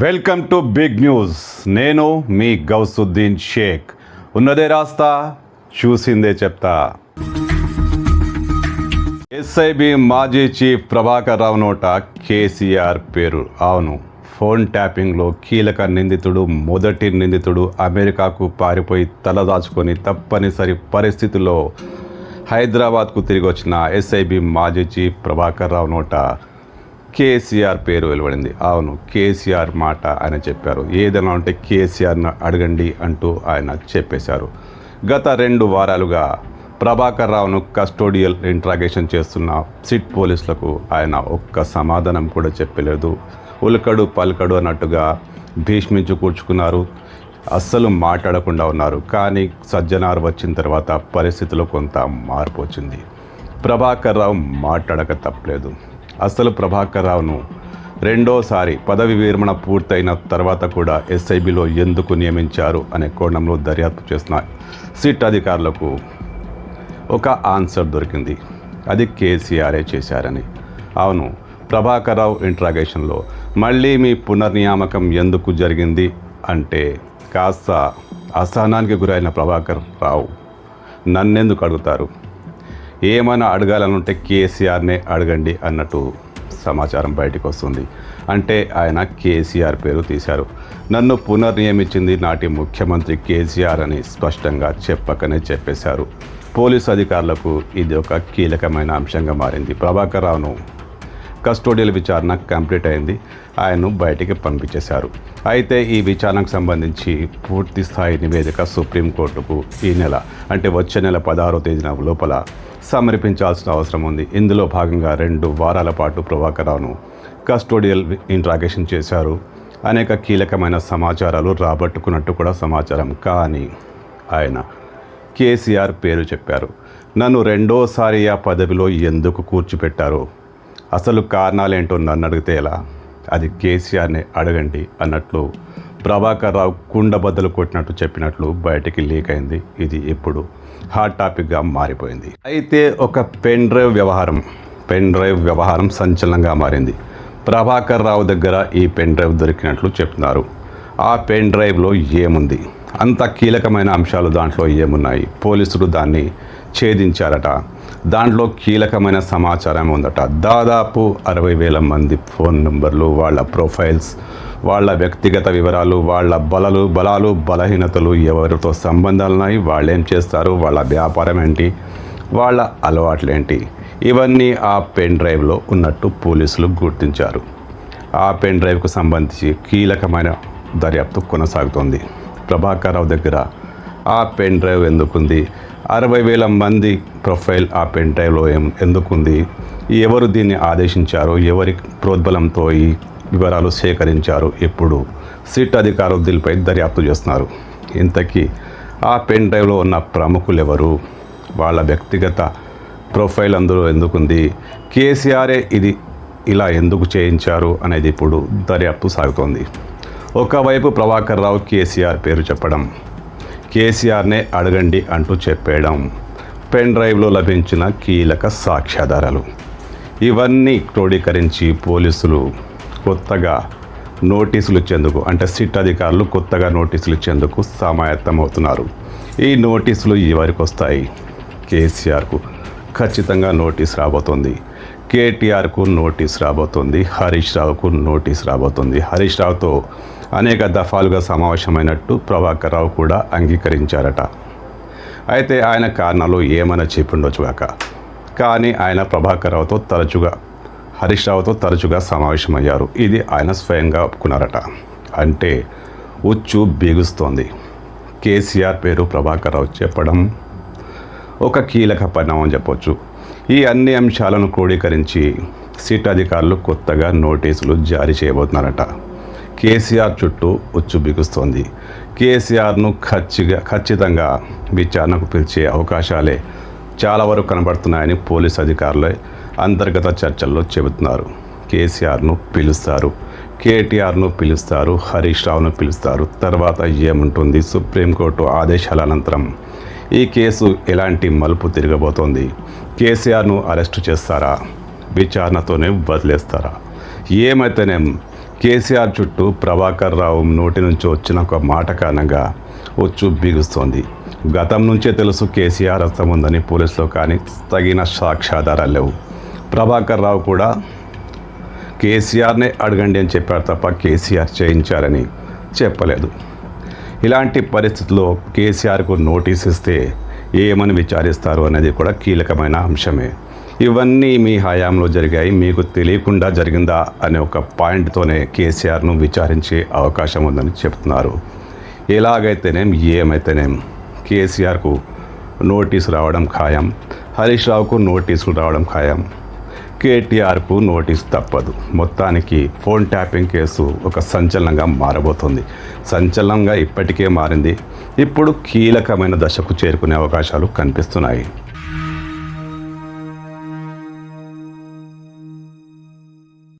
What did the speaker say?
Welcome to big news. నేను మీ గౌసుద్దీన్ షేక్. ఉన్నదే రాస్తా చూసిందే చెప్తా. ఎస్ఐబి మాజీ చీఫ్ ప్రభాకర్ రావు నోట కేసీఆర్ పేరు. అవును ఫోన్ ట్యాపింగ్లో కీలక నిందితుడు మొదటి నిందితుడు అమెరికాకు పారిపోయి తలదాచుకొని తప్పనిసరి పరిస్థితుల్లో హైదరాబాద్కు తిరిగి వచ్చిన ఎస్ఐబి మాజీ చీఫ్ ప్రభాకర్ రావు నోట కేసీఆర్ పేరు వెలువడింది. అవును కేసీఆర్ మాట ఆయన చెప్పారు. ఏదైనా ఉంటే కేసీఆర్ను అడగండి అంటూ ఆయన చెప్పేశారు. గత రెండు వారాలుగా ప్రభాకర్ రావును కస్టోడియల్ ఇంట్రాగేషన్ చేస్తున్న సిట్ పోలీసులకు ఆయన ఒక్క సమాధానం కూడా చెప్పలేదు. ఉల్కడు పల్కడు అన్నట్టుగా భీష్మించు కూర్చుకున్నారు. అస్సలు మాట్లాడకుండా ఉన్నారు. కానీ సజ్జనార్ వచ్చిన తర్వాత పరిస్థితిలో కొంత మార్పు వచ్చింది. ప్రభాకర్ రావు మాట్లాడక తప్పలేదు. అసలు ప్రభాకర్ రావును రెండోసారి పదవి విరమణ పూర్తయిన తర్వాత కూడా ఎస్ఐబిలో ఎందుకు నియమించారు అనే కోణంలో దర్యాప్తు చేసిన సిట్ అధికారులకు ఒక ఆన్సర్ దొరికింది. అది కేసీఆరే చేశారని. అవును ప్రభాకర్ రావు ఇంట్రాగేషన్లో మళ్ళీ మీ పునర్నియామకం ఎందుకు జరిగింది అంటే కాస్త అసహనానికి గురైన ప్రభాకర్ రావు నన్నెందుకు అడుగుతారు? ఏమైనా అడగాలనుంటే కేసీఆర్నే అడగండి అన్నట్టు సమాచారం బయటకు వస్తుంది. అంటే ఆయన కేసీఆర్ పేరు తీశారు. నన్ను పునర్నియమించింది నాటి ముఖ్యమంత్రి కేసీఆర్ అని స్పష్టంగా చెప్పకనే చెప్పేశారు. పోలీసు అధికారులకు ఇది ఒక కీలకమైన అంశంగా మారింది. ప్రభాకర్ రావును కస్టోడియల్ విచారణ కంప్లీట్ అయింది. ఆయన్ను బయటికి పంపించేశారు. అయితే ఈ విచారణకు సంబంధించి పూర్తి స్థాయి నివేదిక సుప్రీంకోర్టుకు ఈ నెల అంటే వచ్చే నెల పదహారో తేదీన లోపల సమర్పించాల్సిన అవసరం ఉంది. ఇందులో భాగంగా రెండు వారాల పాటు ప్రభాకరావును కస్టోడియల్ ఇంట్రాగేషన్ చేశారు. అనేక కీలకమైన సమాచారాలు రాబట్టుకున్నట్టు కూడా సమాచారం. కానీ ఆయన కేసీఆర్ పేరు చెప్పారు. నన్ను రెండోసారి ఆ పదవిలో ఎందుకు కూర్చిపెట్టారో? అసలు కారణాలేంటో నన్ను అడిగితే ఎలా? అది కేసీఆర్ని అడగండి అన్నట్లు ప్రభాకర్ రావు కుండబద్దలు కొట్టినట్టు చెప్పినట్లు బయటికి లీక్ అయింది. ఇది ఇప్పుడు హాట్ టాపిక్గా మారిపోయింది. అయితే ఒక పెన్ డ్రైవ్ వ్యవహారం పెన్ డ్రైవ్ వ్యవహారం సంచలనంగా మారింది. ప్రభాకర్ రావు దగ్గర ఈ పెన్ డ్రైవ్ దొరికినట్లు చెప్తున్నారు. ఆ పెన్ డ్రైవ్లో ఏముంది? అంత కీలకమైన అంశాలు దాంట్లో ఏమున్నాయి? పోలీసులు దాన్ని ఛేదించారట. దాంట్లో కీలకమైన సమాచారం ఉందట. దాదాపు అరవై వేల మంది ఫోన్ నెంబర్లు వాళ్ళ ప్రొఫైల్స్ వాళ్ళ వ్యక్తిగత వివరాలు వాళ్ళ బలలు బలాలు బలహీనతలు ఎవరితో సంబంధాలు ఉన్నాయి వాళ్ళు ఏం చేస్తారు వాళ్ళ వ్యాపారం ఏంటి వాళ్ళ అలవాట్లు ఏంటి ఇవన్నీ ఆ పెన్ డ్రైవ్లో ఉన్నట్టు పోలీసులు గుర్తించారు. ఆ పెన్ డ్రైవ్కు సంబంధించి కీలకమైన దర్యాప్తు కొనసాగుతోంది. ప్రభాకర్ రావు దగ్గర ఆ పెన్ డ్రైవ్ ఎందుకుంది అరవై వేల మంది ప్రొఫైల్ ఆ పెన్ డ్రైవ్లో ఏం ఎందుకుంది? ఎవరు దీన్ని ఆదేశించారు? ఎవరి ప్రోద్బలంతో ఈ వివరాలు సేకరించారు? ఇప్పుడు సిట్ అధికారులు దీనిపై దర్యాప్తు చేస్తున్నారు. ఇంతకీ ఆ పెన్ డ్రైవ్లో ఉన్న ప్రముఖులు ఎవరు వాళ్ళ వ్యక్తిగత ప్రొఫైల్ అందులో ఎందుకుంది? కేసీఆరే ఇది ఇలా ఎందుకు చేయించారు అనేది ఇప్పుడు దర్యాప్తు సాగుతోంది. ఒకవైపు ప్రభాకర్ రావు కేసీఆర్ పేరు చెప్పడం కేసీఆర్నే అడగండి అంటూ చెప్పేయడం. పెన్ డ్రైవ్లో లభించిన కీలక సాక్ష్యాధారాలు. ఇవన్నీ క్రోడీకరించి పోలీసులు కొత్తగా నోటీసులు ఇచ్చేందుకు అంటే సిట్ అధికారులు కొత్తగా నోటీసులు ఇచ్చేందుకు సమాయత్తమవుతున్నారు. ఈ నోటీసులు ఎవరికి వస్తాయి. కేసీఆర్కు ఖచ్చితంగా నోటీస్ రాబోతుంది. కేటీఆర్కు నోటీస్ రాబోతుంది. హరీష్ రావుకు నోటీస్ రాబోతుంది. హరీష్ రావుతో అనేక దఫాలుగా సమావేశమైనట్టు ప్రభాకర్ రావు కూడా అంగీకరించారట. అయితే ఆయన కారణాలు ఏమైనా చెప్పిండొచ్చుగాక కానీ ఆయన ప్రభాకర్ రావుతో తరచుగా హరీష్ రావుతో తరచుగా సమావేశమయ్యారు. ఇది ఆయన స్వయంగా ఒప్పుకున్నారట. అంటే ఉచ్చు బిగుస్తోంది. కేసీఆర్ పేరు ప్రభాకర్ రావు చెప్పడం ఒక కీలక పరిణామం చెప్పొచ్చు. ఈ అన్ని అంశాలను క్రోడీకరించి సిట్ అధికారులు కొత్తగా నోటీసులు జారీ చేయబోతున్నారట. కేసీఆర్ చుట్టూ ఉచ్చు బిగుస్తోంది. కేసీఆర్ను ఖచ్చిగా ఖచ్చితంగా విచారణకు పిలిచే అవకాశాలే చాలా వరకు కనబడుతున్నాయని పోలీస్ అధికారులే అంతర్గత చర్చల్లో చెబుతున్నారు. కేసీఆర్ను పిలుస్తారు. కేటీఆర్ను పిలుస్తారు. హరీష్ రావును పిలుస్తారు. తర్వాత ఏముంటుంది? సుప్రీంకోర్టు ఆదేశాల అనంతరం ఈ కేసు ఎలాంటి మలుపు తిరగబోతోంది? కేసీఆర్ను అరెస్టు చేస్తారా? విచారణతోనే వదిలేస్తారా? ఏమైతేనేం కేసీఆర్ చుట్టూ ప్రభాకర్ రావు నోటి నుంచి వచ్చిన ఒక మాట కారణంగా వచ్చు బిగుస్తోంది. గతం నుంచే తెలుసు కేసీఆర్ హస్తం ఉందని పోలీసులో కానీ తగిన సాక్ష్యాధారాలు లేవు. ప్రభాకర్ రావు కూడా కేసీఆర్నే అడగండి అని చెప్పారు తప్ప కేసీఆర్ చేయించారని చెప్పలేదు. ఇలాంటి పరిస్థితుల్లో కేసీఆర్కు నోటీస్ ఇస్తే ఏమని విచారిస్తారు అనేది కూడా కీలకమైన అంశమే. ఇవన్నీ మీ హయాంలో జరిగాయి. మీకు తెలియకుండా జరిగిందా అనే ఒక పాయింట్తోనే కేసీఆర్ను విచారించే అవకాశం ఉందని చెప్తున్నారు. ఎలాగైతేనేం ఏమైతేనేం కేసీఆర్కు నోటీసు రావడం ఖాయం హరీష్ రావుకు నోటీసులు రావడం ఖాయం. కేటీఆర్కు నోటీస్ తప్పదు. మొత్తానికి ఫోన్ ట్యాపింగ్ కేసు ఒక సంచలనంగా మారబోతుంది. సంచలనంగా ఇప్పటికే మారింది. ఇప్పుడు కీలకమైన దశకు చేరుకునే అవకాశాలు కనిపిస్తున్నాయి.